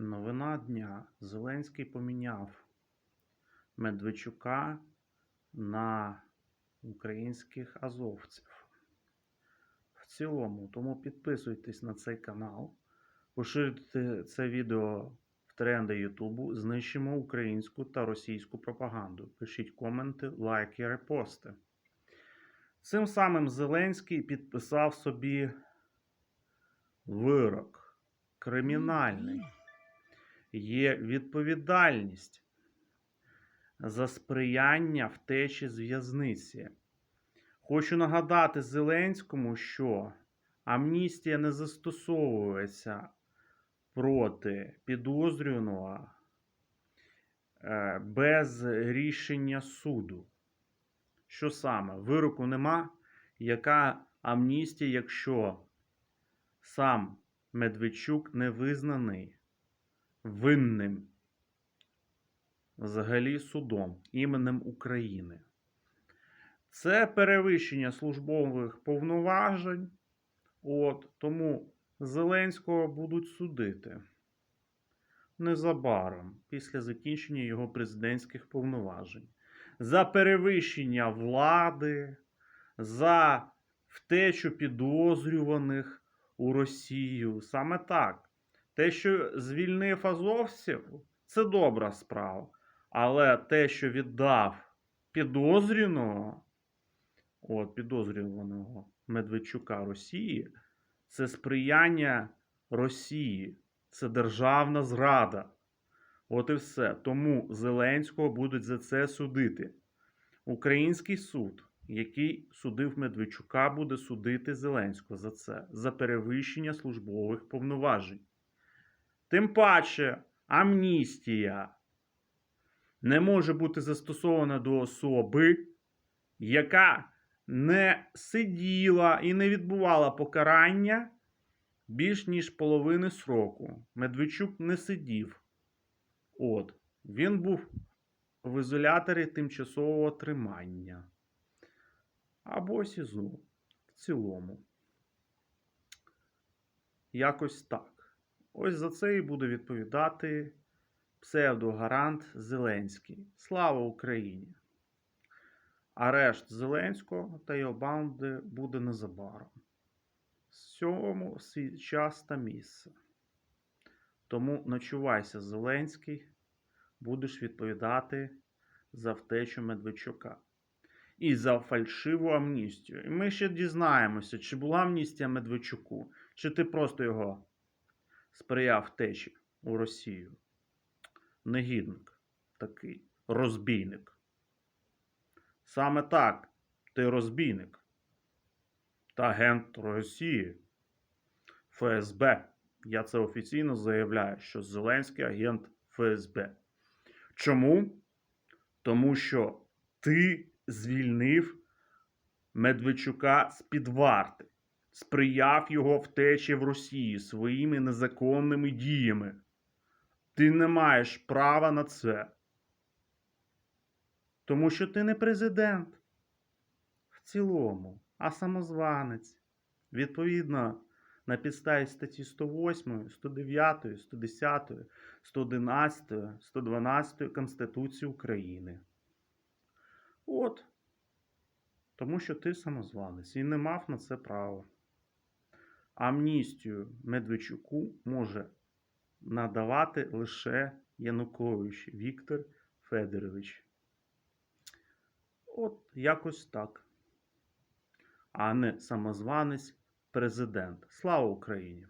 Новина дня. Зеленський поміняв Медведчука на українських азовців. В цілому, тому підписуйтесь на цей канал, поширюйте це відео в тренди Ютубу, знищимо українську та російську пропаганду. Пишіть коменти, лайки, репости. Цим самим Зеленський підписав собі вирок кримінальний. Є відповідальність за сприяння втечі з в'язниці. Хочу нагадати Зеленському, що амністія не застосовується проти підозрюваного е, без рішення суду. Що саме? Вироку нема. Яка амністія, якщо сам Медведчук не визнаний винним взагалі судом іменем України? Це перевищення службових повноважень. От, тому Зеленського будуть судити незабаром після закінчення його президентських повноважень. За перевищення влади, за втечу підозрюваних у Росію. Саме так. Те, що звільнив азовців, це добра справа. Але те, що віддав підозрюваного, от, підозрюваного Медведчука Росії, це сприяння Росії, це державна зрада. От і все. Тому Зеленського будуть за це судити. Український суд, який судив Медведчука, буде судити Зеленського за це, за перевищення службових повноважень. Тим паче, амністія не може бути застосована до особи, яка не сиділа і не відбувала покарання більш ніж половини сроку. Медведчук не сидів. От, він був в ізоляторі тимчасового тримання. Або СІЗО в цілому. Якось так. Ось за це і буде відповідати псевдогарант Зеленський. Слава Україні! Арешт Зеленського та його банди буде незабаром. Всьому свій час та місце. Тому ночувайся, Зеленський, будеш відповідати за втечу Медведчука. І за фальшиву амністію. І ми ще дізнаємося, чи була амністія Медведчуку, чи ти просто його сприяв втечі у Росію. Негідник такий, розбійник. Саме так, ти розбійник та агент Росії, ФСБ. Я це офіційно заявляю, що Зеленський агент ФСБ. Чому? Тому що ти звільнив Медведчука з-під варти, сприяв його втечі в Росії своїми незаконними діями. Ти не маєш права на це. Тому що ти не президент в цілому, а самозванець. Відповідно, на підставі статті 108, 109, 110, 111, 112 Конституції України. От. Тому що ти самозванець і не мав на це права. Амністію Медведчуку може надавати лише Янукович Віктор Федорович. От якось так. А не самозванець президент. Слава Україні!